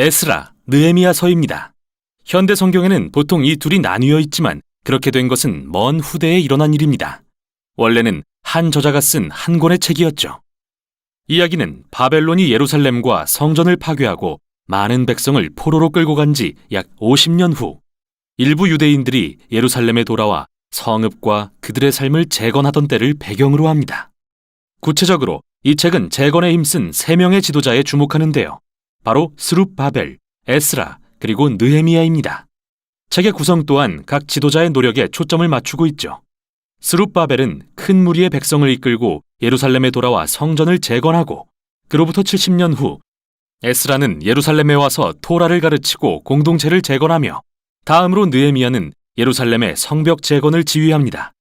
에스라, 느헤미야서입니다. 현대 성경에는 보통 이 둘이 나뉘어 있지만 그렇게 된 것은 먼 후대에 일어난 일입니다. 원래는 한 저자가 쓴 한 권의 책이었죠. 이야기는 바벨론이 예루살렘과 성전을 파괴하고 많은 백성을 포로로 끌고 간 지 약 50년 후 일부 유대인들이 예루살렘에 돌아와 성읍과 그들의 삶을 재건하던 때를 배경으로 합니다. 구체적으로 이 책은 재건에 힘쓴 세 명의 지도자에 주목하는데요. 바로 스룹바벨, 에스라, 그리고 느헤미야입니다. 책의 구성 또한 각 지도자의 노력에 초점을 맞추고 있죠. 스룹바벨은 큰 무리의 백성을 이끌고 예루살렘에 돌아와 성전을 재건하고 그로부터 70년 후 에스라는 예루살렘에 와서 토라를 가르치고 공동체를 재건하며 다음으로 느헤미야는 예루살렘의 성벽 재건을 지휘합니다.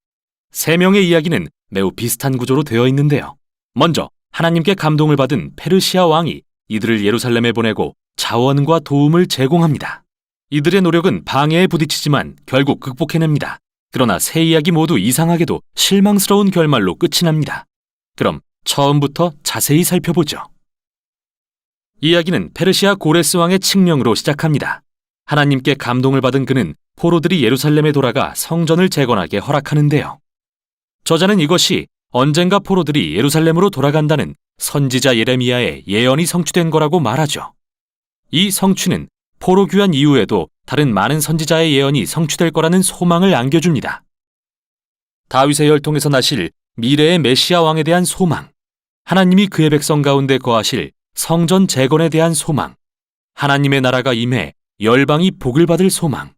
세 명의 이야기는 매우 비슷한 구조로 되어 있는데요. 먼저 하나님께 감동을 받은 페르시아 왕이 이들을 예루살렘에 보내고 자원과 도움을 제공합니다. 이들의 노력은 방해에 부딪히지만 결국 극복해냅니다. 그러나 세 이야기 모두 이상하게도 실망스러운 결말로 끝이 납니다. 그럼 처음부터 자세히 살펴보죠. 이야기는 페르시아 고레스 왕의 칙령으로 시작합니다. 하나님께 감동을 받은 그는 포로들이 예루살렘에 돌아가 성전을 재건하게 허락하는데요. 저자는 이것이 언젠가 포로들이 예루살렘으로 돌아간다는 선지자 예레미야의 예언이 성취된 거라고 말하죠. 이 성취는 포로 귀환 이후에도 다른 많은 선지자의 예언이 성취될 거라는 소망을 안겨줍니다. 다윗의 혈통에서 나실 미래의 메시아 왕에 대한 소망, 하나님이 그의 백성 가운데 거하실 성전 재건에 대한 소망, 하나님의 나라가 임해 열방이 복을 받을 소망,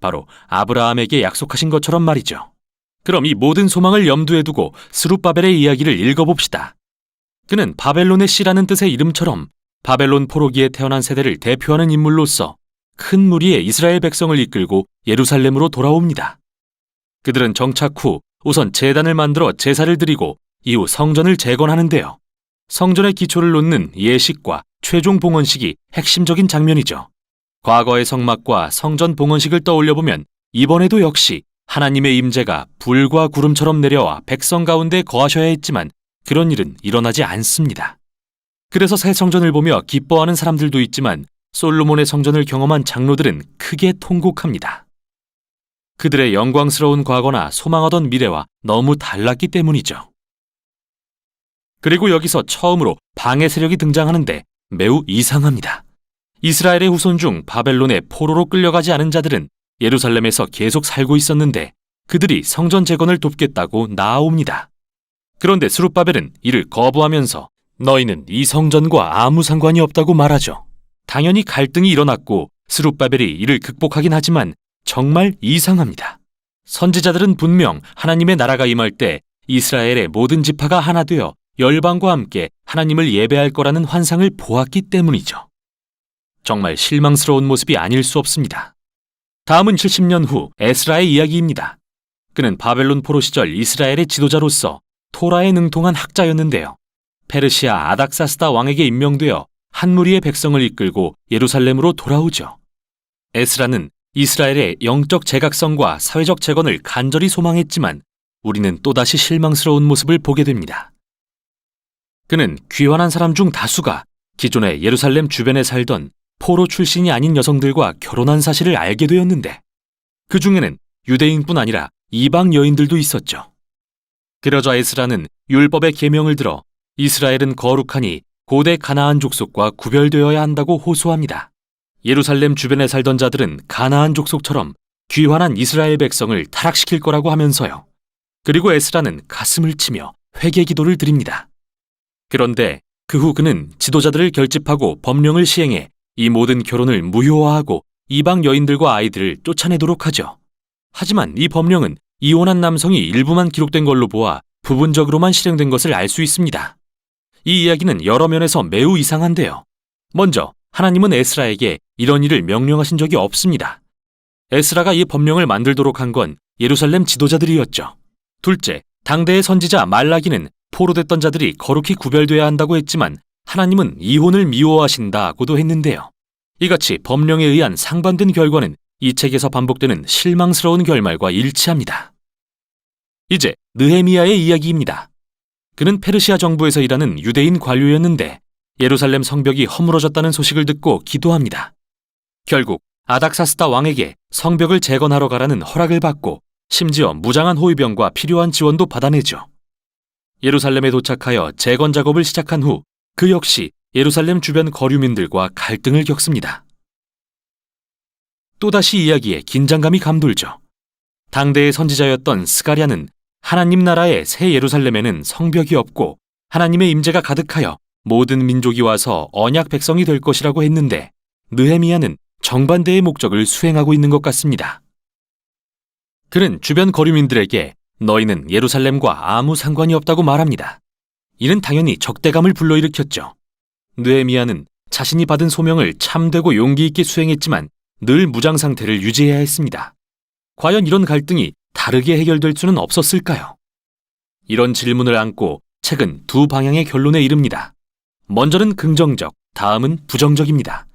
바로 아브라함에게 약속하신 것처럼 말이죠. 그럼 이 모든 소망을 염두에 두고 스룹바벨의 이야기를 읽어봅시다. 그는 바벨론의 씨라는 뜻의 이름처럼 바벨론 포로기에 태어난 세대를 대표하는 인물로서 큰 무리의 이스라엘 백성을 이끌고 예루살렘으로 돌아옵니다. 그들은 정착 후 우선 제단을 만들어 제사를 드리고 이후 성전을 재건하는데요. 성전의 기초를 놓는 예식과 최종 봉헌식이 핵심적인 장면이죠. 과거의 성막과 성전 봉헌식을 떠올려 보면 이번에도 역시 하나님의 임재가 불과 구름처럼 내려와 백성 가운데 거하셔야 했지만 그런 일은 일어나지 않습니다. 그래서 새 성전을 보며 기뻐하는 사람들도 있지만 솔로몬의 성전을 경험한 장로들은 크게 통곡합니다. 그들의 영광스러운 과거나 소망하던 미래와 너무 달랐기 때문이죠. 그리고 여기서 처음으로 방해 세력이 등장하는데 매우 이상합니다. 이스라엘의 후손 중 바벨론의 포로로 끌려가지 않은 자들은 예루살렘에서 계속 살고 있었는데 그들이 성전 재건을 돕겠다고 나아옵니다. 그런데 스룹바벨은 이를 거부하면서 너희는 이 성전과 아무 상관이 없다고 말하죠. 당연히 갈등이 일어났고 스룹바벨이 이를 극복하긴 하지만 정말 이상합니다. 선지자들은 분명 하나님의 나라가 임할 때 이스라엘의 모든 지파가 하나 되어 열방과 함께 하나님을 예배할 거라는 환상을 보았기 때문이죠. 정말 실망스러운 모습이 아닐 수 없습니다. 다음은 70년 후 에스라의 이야기입니다. 그는 바벨론 포로 시절 이스라엘의 지도자로서 토라에 능통한 학자였는데요. 페르시아 아닥사스다 왕에게 임명되어 한 무리의 백성을 이끌고 예루살렘으로 돌아오죠. 에스라는 이스라엘의 영적 제각성과 사회적 재건을 간절히 소망했지만 우리는 또다시 실망스러운 모습을 보게 됩니다. 그는 귀환한 사람 중 다수가 기존의 예루살렘 주변에 살던 포로 출신이 아닌 여성들과 결혼한 사실을 알게 되었는데 그 중에는 유대인뿐 아니라 이방 여인들도 있었죠. 그러자 에스라는 율법의 계명을 들어 이스라엘은 거룩하니 고대 가나안 족속과 구별되어야 한다고 호소합니다. 예루살렘 주변에 살던 자들은 가나안 족속처럼 귀환한 이스라엘 백성을 타락시킬 거라고 하면서요. 그리고 에스라는 가슴을 치며 회개 기도를 드립니다. 그런데 그 후 그는 지도자들을 결집하고 법령을 시행해 이 모든 결혼을 무효화하고 이방 여인들과 아이들을 쫓아내도록 하죠. 하지만 이 법령은 이혼한 남성이 일부만 기록된 걸로 보아 부분적으로만 실행된 것을 알 수 있습니다. 이 이야기는 여러 면에서 매우 이상한데요. 먼저 하나님은 에스라에게 이런 일을 명령하신 적이 없습니다. 에스라가 이 법령을 만들도록 한 건 예루살렘 지도자들이었죠. 둘째, 당대의 선지자 말라기는 포로됐던 자들이 거룩히 구별돼야 한다고 했지만 하나님은 이혼을 미워하신다고도 했는데요. 이같이 법령에 의한 상반된 결과는 이 책에서 반복되는 실망스러운 결말과 일치합니다. 이제 느헤미야의 이야기입니다. 그는 페르시아 정부에서 일하는 유대인 관료였는데 예루살렘 성벽이 허물어졌다는 소식을 듣고 기도합니다. 결국 아닥사스다 왕에게 성벽을 재건하러 가라는 허락을 받고 심지어 무장한 호위병과 필요한 지원도 받아내죠. 예루살렘에 도착하여 재건 작업을 시작한 후 그 역시 예루살렘 주변 거류민들과 갈등을 겪습니다. 또다시 이야기에 긴장감이 감돌죠. 당대의 선지자였던 스가랴는 하나님 나라의 새 예루살렘에는 성벽이 없고 하나님의 임재가 가득하여 모든 민족이 와서 언약 백성이 될 것이라고 했는데 느헤미야는 정반대의 목적을 수행하고 있는 것 같습니다. 그는 주변 거류민들에게 너희는 예루살렘과 아무 상관이 없다고 말합니다. 이는 당연히 적대감을 불러일으켰죠. 느헤미야는 자신이 받은 소명을 참되고 용기 있게 수행했지만 늘 무장 상태를 유지해야 했습니다. 과연 이런 갈등이 다르게 해결될 수는 없었을까요? 이런 질문을 안고 책은 두 방향의 결론에 이릅니다. 먼저는 긍정적, 다음은 부정적입니다.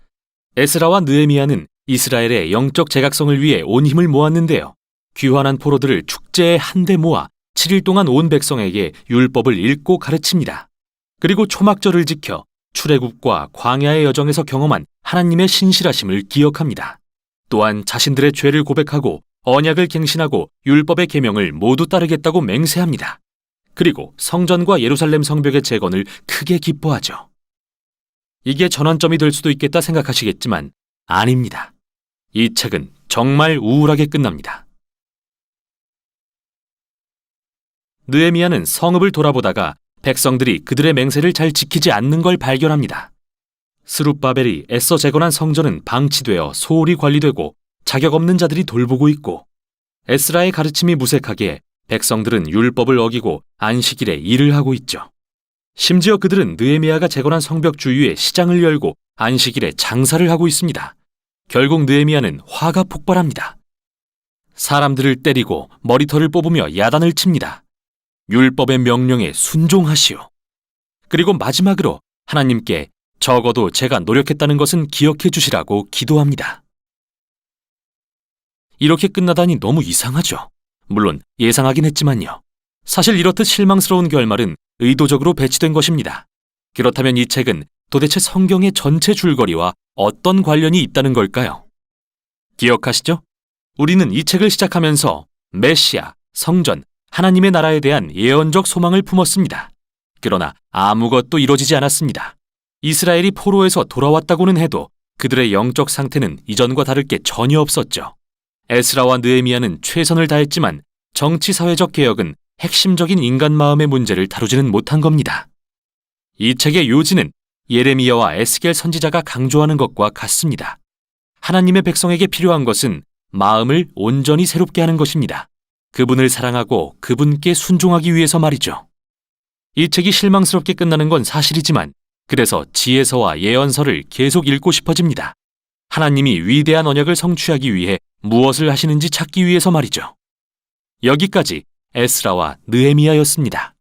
에스라와 느헤미야는 이스라엘의 영적 제각성을 위해 온 힘을 모았는데요. 귀환한 포로들을 축제에 한데 모아 7일 동안 온 백성에게 율법을 읽고 가르칩니다. 그리고 초막절을 지켜 출애굽과 광야의 여정에서 경험한 하나님의 신실하심을 기억합니다. 또한 자신들의 죄를 고백하고 언약을 갱신하고 율법의 계명을 모두 따르겠다고 맹세합니다. 그리고 성전과 예루살렘 성벽의 재건을 크게 기뻐하죠. 이게 전환점이 될 수도 있겠다 생각하시겠지만 아닙니다. 이 책은 정말 우울하게 끝납니다. 느헤미야는 성읍을 돌아보다가 백성들이 그들의 맹세를 잘 지키지 않는 걸 발견합니다. 스룹바벨이 애써 재건한 성전은 방치되어 소홀히 관리되고 자격 없는 자들이 돌보고 있고 에스라의 가르침이 무색하게 백성들은 율법을 어기고 안식일에 일을 하고 있죠. 심지어 그들은 느헤미야가 재건한 성벽 주위에 시장을 열고 안식일에 장사를 하고 있습니다. 결국 느헤미야는 화가 폭발합니다. 사람들을 때리고 머리털을 뽑으며 야단을 칩니다. 율법의 명령에 순종하시오. 그리고 마지막으로 하나님께 적어도 제가 노력했다는 것은 기억해 주시라고 기도합니다. 이렇게 끝나다니 너무 이상하죠. 물론 예상하긴 했지만요. 사실 이렇듯 실망스러운 결말은 의도적으로 배치된 것입니다. 그렇다면 이 책은 도대체 성경의 전체 줄거리와 어떤 관련이 있다는 걸까요? 기억하시죠? 우리는 이 책을 시작하면서 메시아, 성전, 하나님의 나라에 대한 예언적 소망을 품었습니다. 그러나 아무것도 이루어지지 않았습니다. 이스라엘이 포로에서 돌아왔다고는 해도 그들의 영적 상태는 이전과 다를 게 전혀 없었죠. 에스라와 느헤미야는 최선을 다했지만 정치 사회적 개혁은 핵심적인 인간 마음의 문제를 다루지는 못한 겁니다. 이 책의 요지는 예레미야와 에스겔 선지자가 강조하는 것과 같습니다. 하나님의 백성에게 필요한 것은 마음을 온전히 새롭게 하는 것입니다. 그분을 사랑하고 그분께 순종하기 위해서 말이죠. 이 책이 실망스럽게 끝나는 건 사실이지만 그래서 지혜서와 예언서를 계속 읽고 싶어집니다. 하나님이 위대한 언약을 성취하기 위해 무엇을 하시는지 찾기 위해서 말이죠. 여기까지 에스라와 느헤미야였습니다.